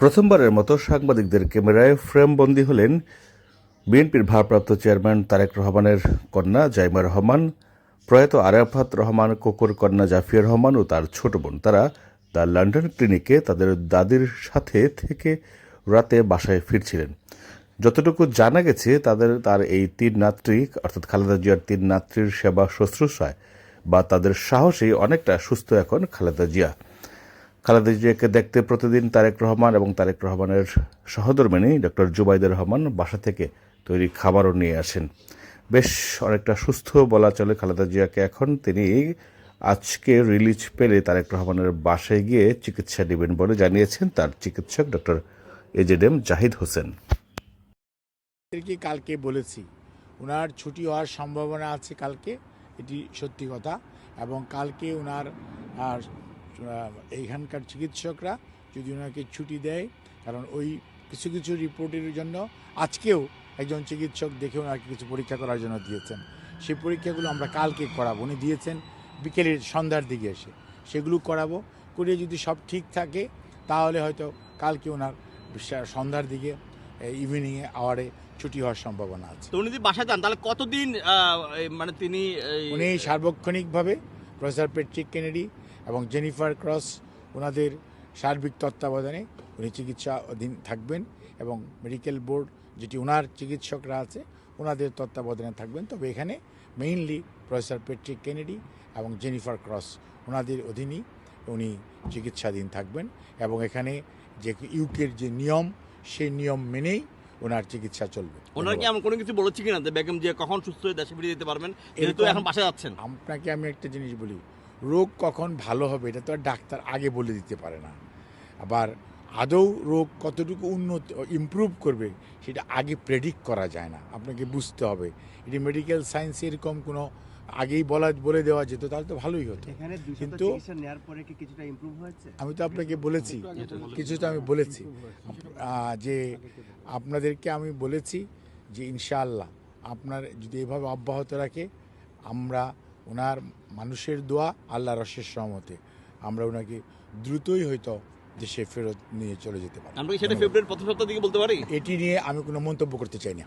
প্রথমবারের মতো সাংবাদিকদের ক্যামেরায় ফ্রেমবন্দি হলেন বিএনপির ভারপ্রাপ্ত চেয়ারম্যান তারেক রহমানের কন্যা জাইমা রহমান, প্রয়াত আরাফাত রহমান, কোকর কন্যা জাফিয়া রহমান ও তার ছোট বোন। তারা দ্য লন্ডন ক্লিনিকে তাদের দাদির সাথে থেকে রাতে বাসায় ফিরছিলেন। যতটুকু জানা গেছে, তাদের, তার এই তিন নাত্রী অর্থাৎ খালেদা জিয়ার তিন নাত্রীর সেবা শুশ্রূষায় বা তাদের সাহসেই অনেকটা সুস্থ এখন খালেদা জিয়া। খালেদা জিয়াকে দেখতে প্রতিদিন তারেক রহমান এবং তারেক রহমানের সহধর্মিনী ডক্টর জুবাইদুর রহমান বাসা থেকে তৈরি খাবারও নিয়ে আসেন। বেশ অনেকটা সুস্থ বলা চলে খালেদা জিয়াকে। এখন তিনি আজকে রিলিজ পেলে তারেক রহমানের বাসায় গিয়ে চিকিৎসা নেবেন বলে জানিয়েছেন তার চিকিৎসক doctor A Z M Zahid Hossain. কালকে বলেছি। ওনার ছুটি হওয়ার সম্ভাবনা আছে কালকে, এটি সত্যি কথা। এবং কালকে ওনার আর এইখানকার চিকিৎসকরা যদি ওনাকে ছুটি দেয় কারণ ওই কিছু কিছু রিপোর্টের জন্য আজকেও একজন চিকিৎসক দেখে ওনাকে কিছু পরীক্ষা করার জন্য দিয়েছেন। সেই পরীক্ষাগুলো আমরা কালকে করাবো। উনি দিয়েছেন বিকেলের সন্ধ্যার দিকে এসে। সেগুলো করাবো। করে যদি সব ঠিক থাকে তাহলে হয়তো কালকে ওনার সন্ধ্যার দিকে ইভিনিংয়ে আওয়ারে ছুটি হওয়ার সম্ভাবনা আছে। উনি যদি বাসায় যান তাহলে কতদিন মানে তিনি উনি সার্বক্ষণিকভাবে প্রফেসর পেট্রিক কেনেডি এবং জেনিফার ক্রস ওনাদের সার্বিক তত্ত্বাবধানে উনি চিকিৎসা অধীন থাকবেন এবং মেডিকেল বোর্ড যেটি ওনার চিকিৎসকরা আছে ওনাদের তত্ত্বাবধানে থাকবেন। তবে এখানে মেইনলি প্রফেসর পেট্রিক কেনেডি এবং জেনিফার ক্রস ওনাদের অধীনেই উনি চিকিৎসাধীন থাকবেন এবং এখানে যে ইউকের যে নিয়ম সেই নিয়ম মেনেই ওনার চিকিৎসা চলবে। ওনারা কি এমন কোনো কিছু বলেছে কিনা? বেগম যে কখন সুস্থ হয়ে দেশে ফিরে যেতে পারবেন? যেহেতু এখন বাসায় যাচ্ছেন। আপনাকে আমি একটা জিনিস বলি রোগ কখন ভালো হবে এটা তো আর ডাক্তার আগে বলে দিতে পারে না। আবার আদৌ রোগ কতটুকু উন্নত ইমপ্রুভ করবে সেটা আগে প্রেডিক্ট করা যায় না। আপনাকে বুঝতে হবে। এটি মেডিকেল সায়েন্স এরকম কোনো আগেই বলা বলে দেওয়া যেত তাহলে তো ভালোই হতো। কিন্তু আমি তো আপনাকে বলেছি কিছুটা আমি বলেছি। যে আপনাদেরকে আমি বলেছি যে ইনশাআল্লাহ আপনার যদি এভাবে অব্যাহত রাখে আমরা ওনার মানুষের দোয়া আল্লাহ রসের সহমতে আমরা ওনাকে দ্রুতই হয়তো দেশে ফেরত নিয়ে চলে যেতে পারি আমরা সেটা ফেব্রুয়ারির প্রথম সপ্তাহ থেকে বলতে পারি? এটি নিয়ে আমি কোনো মন্তব্য করতে চাই না।